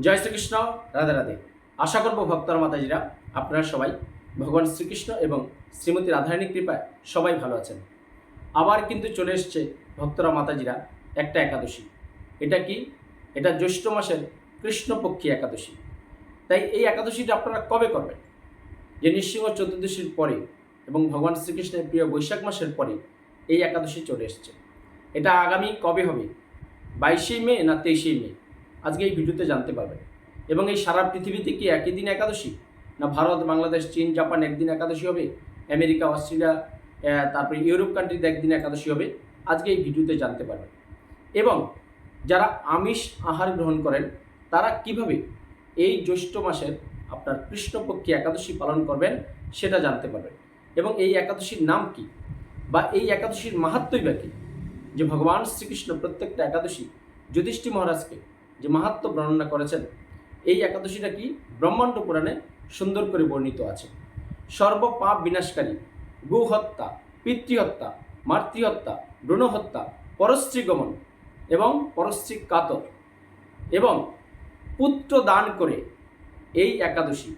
জয় শ্রীকৃষ্ণ, রাধে রাধে। আশা করব ভক্তর, মাতাজিরা, আপনারা সবাই ভগবান শ্রীকৃষ্ণ এবং শ্রীমতী রাধারানীর কৃপায় সবাই ভালো আছেন। আবার কিন্তু চলে এসছে ভক্তরা, মাতাজিরা, একটা একাদশী। এটা কি? এটা জ্যৈষ্ঠ মাসের কৃষ্ণপক্ষী একাদশী। তাই এই একাদশীটা আপনারা কবে করবেন? যে নৃসিংহ চতুর্দশীর পরে এবং ভগবান শ্রীকৃষ্ণের প্রিয় বৈশাখ মাসের পরে এই একাদশী চলে এসছে। এটা আগামী কবে হবে? বাইশে মে না তেইশে মে? আজকে এই ভিডিওতে জানতে পারবেন। এবং এই সারা পৃথিবীতে কি একই দিন একাদশী? না ভারত, বাংলাদেশ, চীন, জাপান একদিন একাদশী হবে? আমেরিকা, অস্ট্রেলিয়া তারপরে ইউরোপ কান্ট্রিতে একদিন একাদশী হবে? আজকে এই ভিডিওতে জানতে পারবেন। এবং যারা আমিষ আহার গ্রহণ করেন, তারা কীভাবে এই জ্যৈষ্ঠ মাসের আপনার কৃষ্ণপক্ষী একাদশী পালন করবেন, সেটা জানতে পারবেন। এবং এই একাদশীর নাম কি? বা এই একাদশীর মাহাত্মই বা কী? যে ভগবান শ্রীকৃষ্ণ প্রত্যেকটা একাদশী যুধিষ্ঠি মহারাজকে যে মাহাত্ম বর্ণনা করেছেন, এই একাদশীটা কি? ব্রহ্মাণ্ড পুরাণে সুন্দর করে বর্ণিত আছে। সর্ব পাপ বিনাশকারী, গোহত্যা, পিতৃহত্যা, মাতৃহত্যা, ভ্রূণহত্যা পরশ্রী গমন এবং পরশ্রী কাতর এবং পুত্র দান করে এই একাদশী।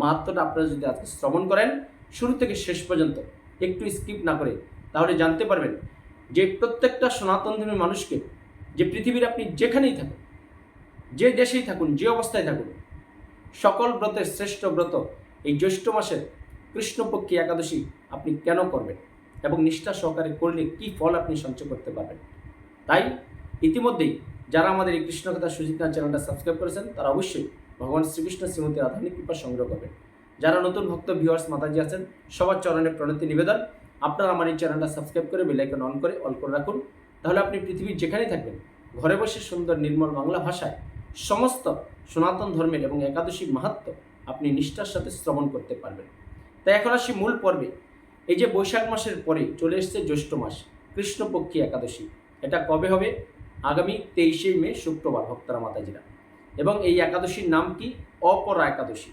মাহাত্মটা আপনারা যদি আজকে শ্রবণ করেন, শুরু থেকে শেষ পর্যন্ত একটু স্কিপ না করে তাহলে জানতে পারবেন যে প্রত্যেকটা সনাতন ধর্মী মানুষকে, যে পৃথিবীর আপনি যেখানেই থাকুন যে দেশেই থাকুন, যে অবস্থায় থাকুন, সকল ব্রতের শ্রেষ্ঠ ব্রত এই জ্যৈষ্ঠ মাসের কৃষ্ণপক্ষী একাদশী আপনি কেন করবেন এবং নিষ্ঠা সহকারে করলে কি ফল আপনি সঞ্চয় করতে পারবেন? তাই ইতিমধ্যেই যারা আমাদের এই কৃষ্ণকথা সুজিতা চ্যানেলটা সাবস্ক্রাইব করেছেন, তারা অবশ্যই ভগবান শ্রীকৃষ্ণ শ্রীমতী রাধানী কৃপা সংগ্রহ করবেন। যারা নতুন ভক্ত ভিউয়ার্স মাতাজি আছেন, সবার চরণে প্রণতি নিবেদন। আপনারা আমার এই চ্যানেলটা সাবস্ক্রাইব করে বেলাইকন অন করে অল করে রাখুন। তাহলে আপনি পৃথিবীর যেখানেই থাকবেন, ঘরে বসে সুন্দর নির্মল বাংলা ভাষায় সমস্ত সনাতন ধর্মের এবং একাদশী মাহাত্ম আপনি নিষ্ঠার সাথে শ্রবণ করতে পারবেন। তাই এখন আসি মূল পর্বে। এই যে বৈশাখ মাসের পরে চলে এসছে জ্যৈষ্ঠ মাস, কৃষ্ণপক্ষী একাদশী। এটা কবে হবে? আগামী তেইশে মে, শুক্রবার, ভক্তরা মাতাজিরা। এবং এই একাদশীর নাম কি? অপরা একাদশী।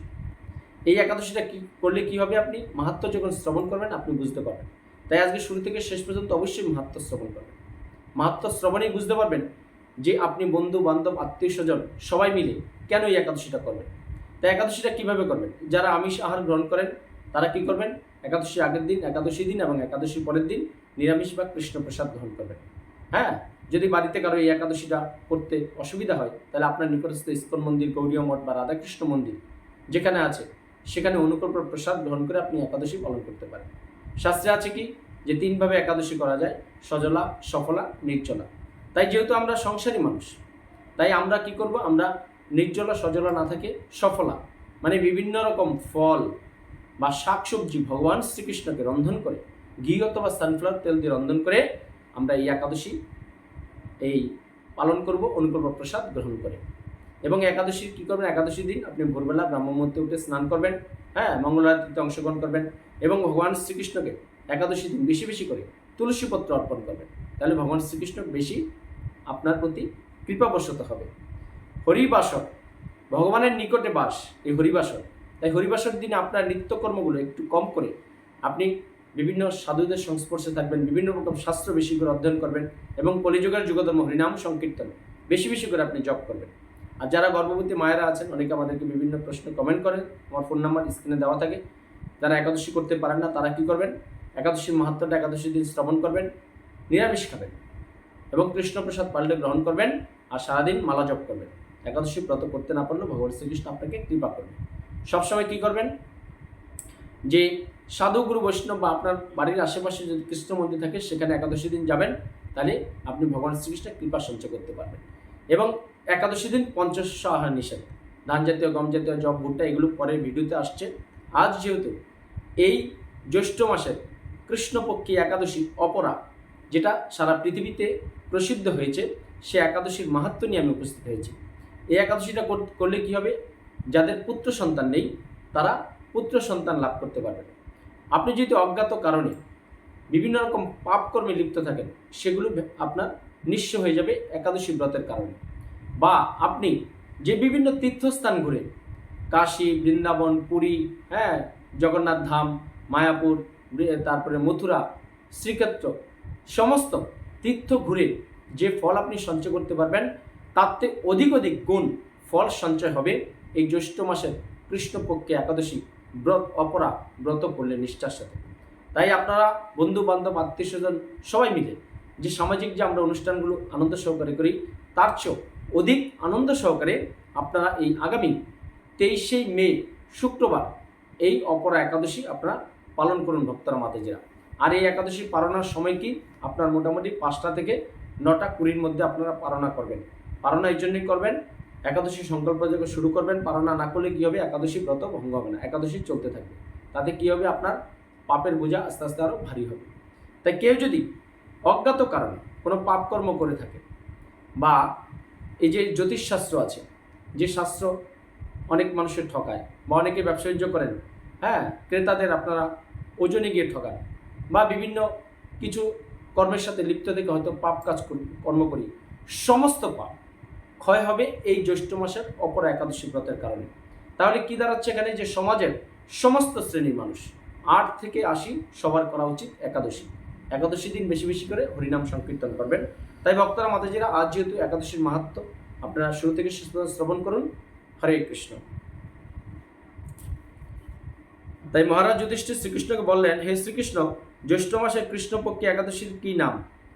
এই একাদশীটা কি করলে কি হবে আপনি? মাহাত্ম যখন শ্রবণ করবেন, আপনি বুঝতে পারবেন। তাই আজকে শুরু থেকে শেষ পর্যন্ত অবশ্যই মাহাত্ম শ্রবণ করবেন। মাহাত্ম শ্রবণেই বুঝতে পারবেন যে আপনি বন্ধু, বান্ধব, আত্মীয় স্বজন সবাই মিলে কেন এই একাদশীটা করবেন? তাই একাদশীটা কীভাবে করবেন? যারা আমিষ আহার গ্রহণ করেন, তারা কি করবেন? একাদশী আগের দিন, একাদশী দিন এবং একাদশী পরের দিন নিরামিষ বা কৃষ্ণ প্রসাদ গ্রহণ করবেন। হ্যাঁ? যদি বাড়িতে কারও এই একাদশীটা করতে অসুবিধা হয়, তাহলে আপনার নিকটস্থ ইস্কন মন্দির, গৌরীয় মঠ বা রাধাকৃষ্ণ মন্দির যেখানে আছে, সেখানে অনুকল্প প্রসাদ গ্রহণ করে আপনি একাদশী পালন করতে পারেন। শাস্ত্রে আছে কি? যে তিনভাবে একাদশী করা যায়, সজলা, সফলা, নির্জলা। তাই যেহেতু আমরা সংসারী মানুষ, তাই আমরা কি করব? আমরা নির্জলা সজলা না থাকে সফলা মানে বিভিন্ন রকম ফল বা শাকসবজি ভগবান শ্রীকৃষ্ণকে রন্ধন করে, ঘি অথবা সানফ্লাওয়ার তেল দিয়ে রন্ধন করে আমরা এই একাদশী এই পালন করব, অনুকল্প প্রসাদ গ্রহণ করে। এবং একাদশী কী করবেন? একাদশী দিন আপনি ভোরবেলা ব্রাহ্মমূর্তে উঠে স্নান করবেন হ্যাঁ মঙ্গলারতিতে অংশগ্রহণ করবেন এবং ভগবান শ্রীকৃষ্ণকে একাদশী দিন বেশি বেশি করে তুলসী পত্র অর্পণ করবেন। তাহলে ভগবান শ্রীকৃষ্ণ বেশি আপনার প্রতি কৃপাবশত হবে। হরিবাসর ভগবানের নিকটে বাস, এই হরিবাসর তাই হরিবাসর দিনে আপনার নিত্যকর্মগুলো একটু কম করে আপনি বিভিন্ন সাধুদের সংস্পর্শে থাকবেন, বিভিন্ন রকম শাস্ত্র বেশি করে অধ্যয়ন করবেন এবং কলিযুগের যুগধর্ম হরিনাম সংকীর্তন বেশি বেশি করে আপনি জপ করবেন। আর যারা গর্ভবতী মায়েরা আছেন, অনেকে আমাদেরকে বিভিন্ন প্রশ্ন কমেন্ট করেন আমার ফোন নাম্বার স্ক্রিনে দেওয়া থাকে। যারা একাদশী করতে পারেন না, তারা কি করবেন? একাদশীর মাহাত্মটা একাদশী দিন শ্রবণ করবেন, নিরামিষ খাবেন। এবং কৃষ্ণপ্রসাদ পাল্টে গ্রহণ করবেন আর সারাদিন মালা জপ করবেন। একাদশী ব্রত করতে না পারলেও ভগবান শ্রীকৃষ্ণ আপনাকে কৃপা করবেন। সবসময় কি করবেন? যে সাধু গুরু বৈষ্ণব বা আপনার বাড়ির আশেপাশে যদি কৃষ্ণ মন্দির থাকে, সেখানে একাদশী দিন যাবেন, তাহলে আপনি ভগবান শ্রীকৃষ্ণের কৃপা সঞ্চয় করতে পারবেন। এবং একাদশী দিন পঞ্চশস্য আহার নিষেধ। ধান জাতীয়, গম জাতীয়, জব, ভুট্টা এগুলো পরের ভিডিওতে আসছে। আজ যেহেতু এই জ্যৈষ্ঠ মাসের কৃষ্ণপক্ষী একাদশী অপরা যেটা সারা পৃথিবীতে প্রসিদ্ধ হয়েছে, সে একাদশীর মাহাত্ম নিয়ে আমি উপস্থিত হয়েছি। এই একাদশীটা করলে কি হবে? যাদের পুত্র সন্তান নেই, তারা পুত্র সন্তান লাভ করতে পারবেন আপনি যদি অজ্ঞাত কারণে বিভিন্ন রকম পাপকর্মে লিপ্ত থাকেন, সেগুলো আপনার নিঃস্ব হয়ে যাবে একাদশী ব্রতের কারণে। বা আপনি যে বিভিন্ন তীর্থস্থান ঘুরে, কাশী, বৃন্দাবন, পুরী হ্যাঁ জগন্নাথ ধাম, মায়াপুর তারপরে মথুরা, শ্রীক্ষেত্র সমস্ত তীর্থ ঘুরে যে ফল আপনি সঞ্চয় করতে পারবেন থেকে অধিক অধিক গুণ ফল সঞ্চয় হবে। এই জ্যৈষ্ঠ মাসের কৃষ্ণপক্ষে একাদশী ব্রত অপরা ব্রত করলে নিষ্ঠার সাথে। তাই আপনারা বন্ধু বান্ধব আত্মীয় স্বজন সবাই মিলে যে সামাজিক যে আমরা অনুষ্ঠানগুলো আনন্দ সহকারে করি, তার চেয়েও অধিক আনন্দ সহকারে আপনারা এই আগামী তেইশে মে, শুক্রবার এই অপরা একাদশী আপনারা পালন করুন ভক্তরা, মাতাজিরা। আর এই একাদশী পালনার সময় কি আপনার মোটামুটি পাঁচটা থেকে নটা কুড়ির মধ্যে আপনারা পালনা করবেন। পালনা এই জন্যই করবেন, একাদশী সংকল্প যখন শুরু করবেন, পালনা না করলে কী হবে? একাদশী ব্রত ভঙ্গ হবে না, একাদশী চলতে থাকবে। তাতে কী হবে? আপনার পাপের বোঝা আস্তে আস্তে আরও ভারী হবে। তাই কেউ যদি অজ্ঞাত কারণে কোনো পাপকর্ম করে থাকে বা এই যে জ্যোতিষশাস্ত্র আছে, যে শাস্ত্র অনেক মানুষের ঠকায় বা অনেকে ব্যবসা করেন হ্যাঁ ক্রেতাদের আপনারা ওজনে গিয়ে ঠকান বা বিভিন্ন কিছু কর্মের সাথে লিপ্ত থেকে হয়তো পাপ কাজ করি, কর্ম করি। সমস্ত পাপ ক্ষয় হবে এই জ্যৈষ্ঠ মাসের অপর একাদশী ব্রতের কারণে। তাহলে কি দাঁড়াচ্ছে এখানে? যে সমাজের সমস্ত শ্রেণির মানুষ, আট থেকে আশি সবার করা উচিত একাদশী। একাদশী দিন বেশি বেশি করে হরিনাম সংকীর্তন করবেন। তাই ভক্তরা, মাতাজিরা, আজ যেহেতু একাদশীর মাহাত্ম, আপনারা শুরু থেকে শেষ পর্যন্ত শ্রবণ করুন। হরে কৃষ্ণ। তাই মহারাজ যুধিষ্ঠির শ্রীকৃষ্ণকে বললেন, হে শ্রীকৃষ্ণ জ্যৈষ্ঠ মাসের কৃষ্ণপক্ষে একাদশীর কী নাম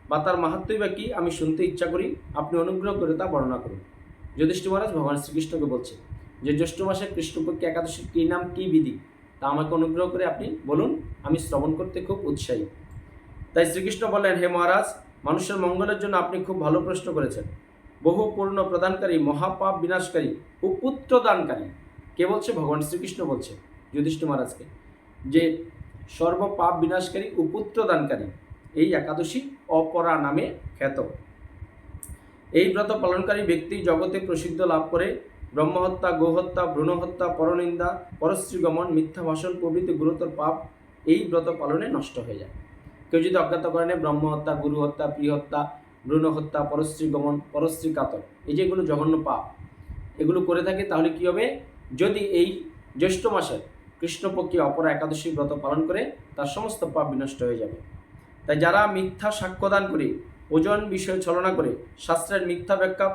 বা তার মাহাত্মই বা কী, আমি শুনতে ইচ্ছা করি, আপনি অনুগ্রহ করে তা বর্ণনা করুন। যুধিষ্ঠির মহারাজ ভগবান শ্রীকৃষ্ণকে বলছে যে, জ্যৈষ্ঠ মাসের কৃষ্ণপক্ষে একাদশীর কী নাম, কী বিধি? তা আমাকে অনুগ্রহ করে আপনি বলুন, আমি শ্রবণ করতে খুব উৎসাহী। তাই শ্রীকৃষ্ণ বললেন, হে মহারাজ, মানুষের মঙ্গলের জন্য আপনি খুব ভালো প্রশ্ন করেছেন। বহু পূর্ণ প্রদানকারী, মহাপাপ বিনাশকারী ও পুত্র দানকারী। কে বলছে? ভগবান শ্রীকৃষ্ণ বলছে যুধিষ্ঠির মহারাজকে যে সর্বপাপ বিনাশকারী ও পুত্র দানকারী এই একাদশী অপরা নামে খ্যাত। এই ব্রত পালনকারী ব্যক্তি জগতে প্রসিদ্ধ লাভ করে। ব্রহ্মহত্যা, গোহত্যা, ভ্রূণহত্যা, পরনিন্দা, পরশ্রীগমন মিথ্যা ভাষণ প্রভৃতি গুরুতর পাপ এই ব্রত পালনে নষ্ট হয়ে যায়। কেউ যদি অজ্ঞাত করে নেয়, ব্রহ্মহত্যা গুরু হত্যা প্রিয়হত্যা ভ্রূণ হত্যা পরশ্রী গমন পরশ্রী কাতর এই যেগুলো জঘন্য পাপ, এগুলো করে থাকে, তাহলে কি হবে? যদি এই জ্যৈষ্ঠ মাসের কৃষ্ণপক্ষে অপর একাদশী ব্রত পালন করে তার সমস্ত পাপ বিনষ্ট হয়ে যাবে। তাই যারা মিথ্যা সাক্ষ্যদান করে, ওজন বিষয়ে ছলনা করে, শাস্ত্রের মিথ্যা ব্যাখ্যা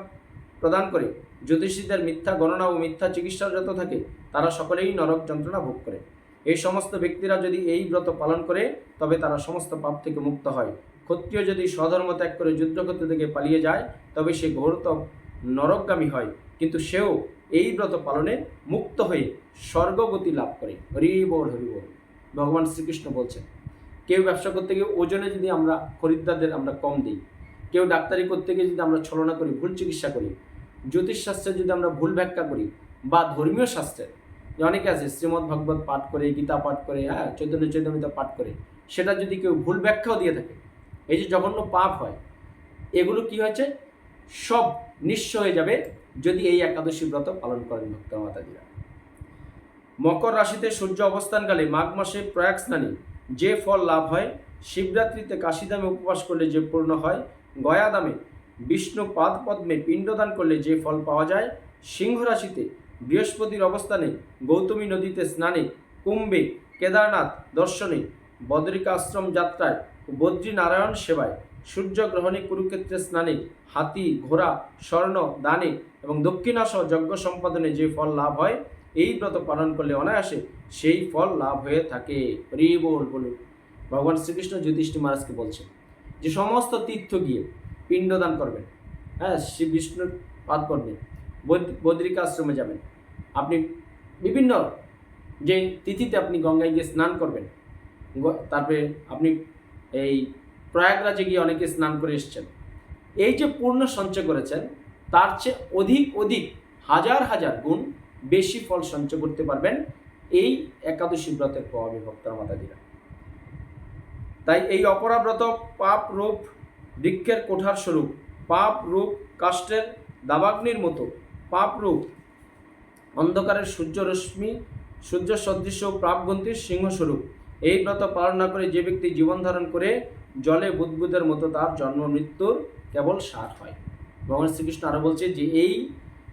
প্রদান করে, জ্যোতিষীদের মিথ্যা গণনা ও মিথ্যা চিকিৎসারত থাকে, তারা সকলেই নরক যন্ত্রণা ভোগ করে। এই সমস্ত ব্যক্তিরা যদি এই ব্রত পালন করে, তবে তারা সমস্ত পাপ থেকে মুক্ত হয়। ক্ষত্রিয় যদি স্বধর্ম ত্যাগ করে যুদ্ধক্ষেত্র থেকে পালিয়ে যায়, তবে সে ঘোরতম নরকগামী হয়। কিন্তু সেও এই ব্রত পালনে মুক্ত হয়ে স্বর্গগতি লাভ করে। হরি বল হরি বল ভগবান শ্রীকৃষ্ণ বলছেন, কেউ ব্যবসা করতে গিয়ে ওজনে যদি আমরা খরিদ্দারদের আমরা কম দিই, কেউ ডাক্তারি করতে গিয়ে যদি আমরা ছলনা করি, ভুল চিকিৎসা করি জ্যোতিষশাস্ত্রে যদি আমরা ভুল ব্যাখ্যা করি বা ধর্মীয় শাস্ত্রের যে অনেকে আছে শ্রীমদ্ ভগবত পাঠ করে, গীতা পাঠ করে হ্যাঁ চৈতন্য চৈতন্যতা পাঠ করে, সেটা যদি কেউ ভুল ব্যাখ্যাও দিয়ে থাকে, এই যে জঘন্য পাপ হয়, এগুলো কি হয়েছে? সব নিঃস্ব হয়ে যাবে যদি এই একাদশী ব্রত পালন করেন ভক্ত মাতাজিরা। মকর রাশিতে সূর্য অবস্থানকালে মাঘ মাসে প্রয়াগ স্নানে যে ফল লাভ হয়, শিবরাত্রিতে কাশিদামে উপবাস করলে যে পূর্ণ হয়, গয়া দামে বিষ্ণু পাদ পদ্মে পিণ্ডদান করলে যে ফল পাওয়া যায়, সিংহ রাশিতে বৃহস্পতির অবস্থানে গৌতমী নদীতে স্নানে কুম্ভে কেদারনাথ দর্শনে বদ্রিকাশ্রম যাত্রায় বদ্রীনারায়ণ সেবায় সূর্যগ্রহণে কুরুক্ষেত্রে স্নানে, হাতি, ঘোড়া, স্বর্ণ, দানে এবং দক্ষিণাসহ যজ্ঞ সম্পাদনে যে ফল লাভ হয়, এই ব্রত পালন করলে অনায়াসে সেই ফল লাভ হয়ে থাকে। বল বলুন। ভগবান শ্রীকৃষ্ণ যুধিষ্ঠির মহারাজকে বলছেন, যে সমস্ত তীর্থ গিয়ে পিণ্ডদান করবেন হ্যাঁ শ্রী বিষ্ণুর পাদ করবেন বদ্রিকাশ্রমে যাবেন। আপনি বিভিন্ন যে তিথিতে আপনি গঙ্গায় গিয়ে স্নান করবেন তারপরে আপনি এই প্রয়াগরাজে গিয়ে অনেকে স্নান করে এসেছেন। এই যে পূর্ণ সঞ্চয় করেছেন, তার চেয়ে অধিক অধিক হাজার হাজার গুণ বেশি ফল সঞ্চয় করতে পারবেন এই একাদশী ব্রতের প্রভাবে ভক্তরা, মাতাজিরা। তাই এই অপরাব্রত পাপ রূপ, বৃক্ষের কোঠার স্বরূপ, পাপ রূপ কাষ্টের দাবাগ্নির মতো পাপ রূপ, অন্ধকারের সূর্যরশ্মি সূর্য সদৃশ্য প্রাপগন্তির সিংহস্বরূপ, এই ব্রত পালন না করে যে ব্যক্তি জীবন ধারণ করে জলে বুদ্বুদের মতো তার জন্ম মৃত্যুর কেবল সার হয়। ভগবান শ্রীকৃষ্ণ আরও বলছে যে, এই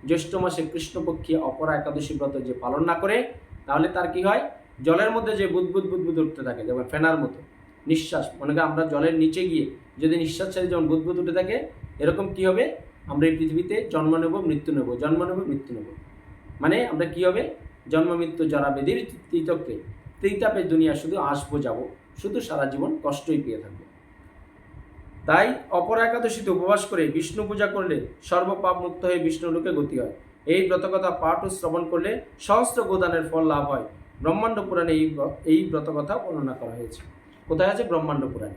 জ্যৈষ্ঠ মাসে কৃষ্ণপক্ষী অপরা একাদশী ব্রত যে পালন না করে, তাহলে তার কি হয়? জলের মধ্যে যে বুদবুদ বুদবুদ উঠতে থাকে, যেমন ফেনার মতো। নিঃশ্বাস, মনে করি আমরা জলের নিচে গিয়ে যদি নিঃশ্বাস ছেড়ে যেমন বুদবুদ উঠে থাকে, এরকম কি হবে? আমরা এই পৃথিবীতে জন্ম নেব, মৃত্যু নেব, জন্ম নেব, মৃত্যু নেব। মানে আমরা কি হবে? জন্ম, মৃত্যু জরা বেদির তীতকে ত্রিতাপের দুনিয়া শুধু আসব, যাব, শুধু সারা জীবন কষ্টই পেয়ে থাকব। তাই অপর একাদশীতে উপবাস করে বিষ্ণু পূজা করলে সর্বপাপ মুক্ত হয়ে বিষ্ণু লোকে গতি হয়। এই ব্রতকথা পাঠ ও শ্রবণ করলে সহস্র গোদানের ফল লাভ হয়। ব্রহ্মাণ্ড পুরাণে এই এই ব্রতকথা বর্ণনা করা হয়েছে। কোথায় আছে ব্রহ্মাণ্ড পুরাণে?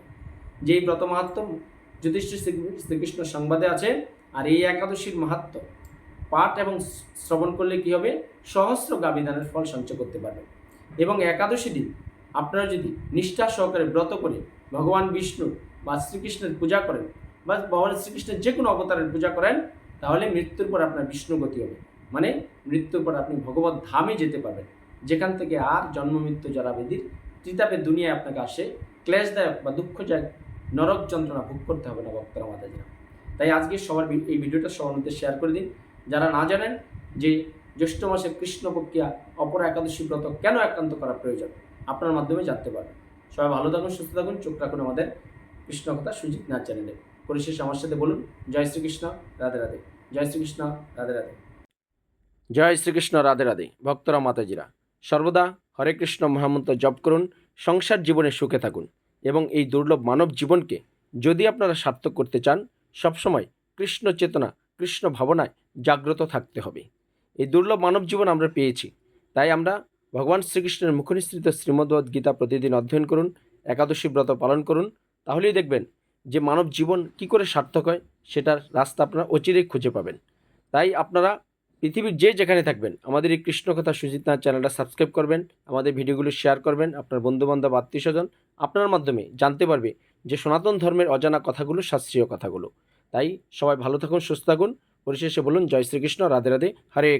যেই ব্রত মাহাত্ম যুধিষ্ঠির শ্রী- শ্রীকৃষ্ণ সংবাদে আছে, আর এই একাদশীর মাহাত্ম পাঠ এবং শ্রবণ করলে কি হবে? সহস্র গাবিধানের ফল সঞ্চয় করতে পারবে। এবং একাদশী দিন আপনারা যদি নিষ্ঠা সহকারে ব্রত করে ভগবান বিষ্ণু বা শ্রীকৃষ্ণের পূজা করেন বা ভগবান শ্রীকৃষ্ণের যে কোনো অবতারের পূজা করেন, তাহলে মৃত্যুর পর আপনার বিষ্ণু গতি হবে। মানে মৃত্যুর পর আপনি ভগবত ধামে যেতে পারবেন। যেখান থেকে আর জন্ম মৃত্যু যারা বেদির ত্রিতাপের দুনিয়ায় আপনাকে আসে, ক্লেশদায়ক বা দুঃখদায়ক নরক যন্ত্রণা ভোগ করতে হবে না ভক্তরা মাতাজিরা। তাই আজকে সবার এই ভিডিওটা সবার মধ্যে শেয়ার করে দিন। যারা না জানেন যে জ্যৈষ্ঠ মাসে কৃষ্ণপক্ষিয়া অপর একাদশী ব্রত কেন একান্ত করা প্রয়োজন, আপনার মাধ্যমে জানতে পারবেন। সবাই ভালো থাকুন, সুস্থ থাকুন, চোখ রাখুন আমাদের। কৃষ্ণ কথা সুজিত নাথ চ্যানেলে পরিশেষে আমার সাথে বলুন, জয় শ্রীকৃষ্ণ, রাধে রাধে। জয় শ্রীকৃষ্ণ, রাধে রাধে। জয় শ্রীকৃষ্ণ, রাধে রাধে। ভক্তরা, মাতাজিরা, সর্বদা হরে কৃষ্ণ মহামন্ত্র জপ করুন, সংসার জীবনে সুখে থাকুন এবং এই দুর্লভ মানব জীবনকে যদি আপনারা সার্থক করতে চান, সবসময় কৃষ্ণ চেতনা, কৃষ্ণ ভাবনায় জাগ্রত থাকতে হবে। এই দুর্লভ মানব জীবন আমরা পেয়েছি। তাই আমরা ভগবান শ্রীকৃষ্ণের মুখনিসৃত শ্রীমদ্ভগবদ গীতা প্রতিদিন অধ্যয়ন করুন, একাদশী ব্রত পালন করুন তাহলেই দেখবেন যে মানব জীবন কি করে সার্থক হয়, সেটার রাস্তা আপনারা অচিরেই খুঁজে পাবেন। তাই আপনারা পৃথিবীর যে যেখানে থাকবেন, আমাদের এই কৃষ্ণকথা সুজিত নাথ চ্যানেলটা সাবস্ক্রাইব করবেন, আমাদের ভিডিওগুলো শেয়ার করবেন, আপনার বন্ধুবান্ধব আত্মীয় স্বজন আপনার মাধ্যমে জানতে পারবে যে সনাতন ধর্মের অজানা কথাগুলো, শাস্ত্রীয় কথাগুলো। তাই সবাই ভালো থাকুন, সুস্থ থাকুন। পরিশেষে বলুন, জয় শ্রীকৃষ্ণ, রাধে রাধে, হরে